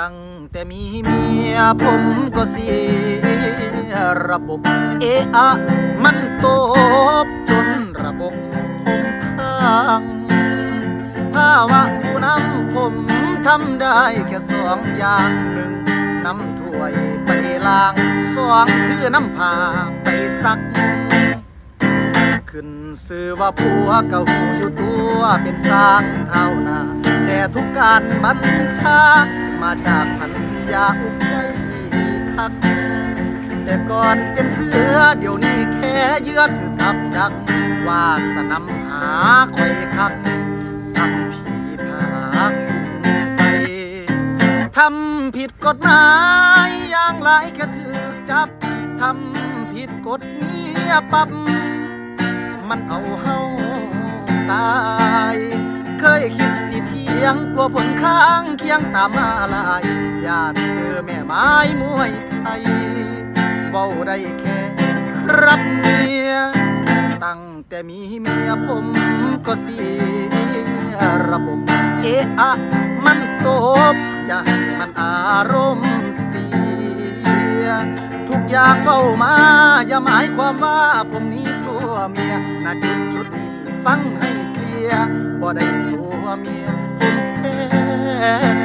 ตั้งแต่มีเมียผมก็เสียระบบเออะมันตบจนระบบผมพังภาวะผู้นำผมทำได้แค่สองอย่างหนึ่งนำถ้วยไปล้างสองคือน้ำผ้าไปซัก ขึ้นสื่อว่าผัวเก่าหูอยู่ตัวเป็นสร้างเท่านา ทุกการบัญชา มาจากพันยาอุกใจคัก แต่ก่อนเป็นเสือเดี๋ยวนี้แค่เยื่อถือทับดัก ว่าสนำหาคอยคัก สัมผีภาคสุขใสทำผิดกฎหมายอย่างไรแค่ถือจับ ทำผิดกฎเมียปับ มันเอาเฮาตาย ยงกลัวผลข้างเคียงตามมาลายญาติเจอแม่ไม้มวยไทยเว้าได้แค่รับเมีย ตั้งแต่มีเมียผมก็เสียระบบเอะอะมันตบอย่าให้มันอารมณ์เสีย ทุกอย่างเฝ้ามา อย่าหมายความว่าผมนี้กลัวเมียณจุดจุดนี้ฟังให้เคลียร์บ่ได้กลัวเมีย ผมแค่